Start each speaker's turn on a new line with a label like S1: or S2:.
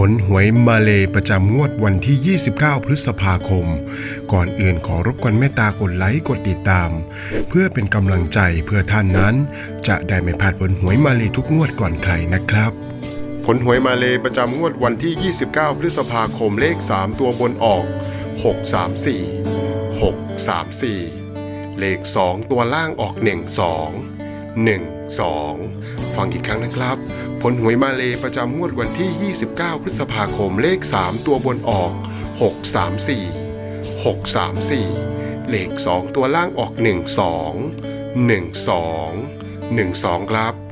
S1: ผลหวยมาเลประจำงวดวันที่ 29 พฤษภาคม ก่อนอื่นขอรบกวนเมตตากดไลค์กดติดตาม เพื่อเป็นกำลังใจเพื่อท่านนั้น จะได้ไม่พลาดผลหวยมาเลทุกงวดก่อนใครนะครับ ผลหวยมาเลประจำงวดวันที่ 29 พฤษภาคมเลข 3 ตัวบนออก 634 634 เลข 2 ตัวล่างออก 12 1 2. ฟังอีกครั้งนะครับ ผลหวยมาเลประจำงวดวันที่ 29 พฤษภาคมเลข 3 ตัวบนออก 634 634 เลข 2 ตัวล่างออก 12 12 12 ครับ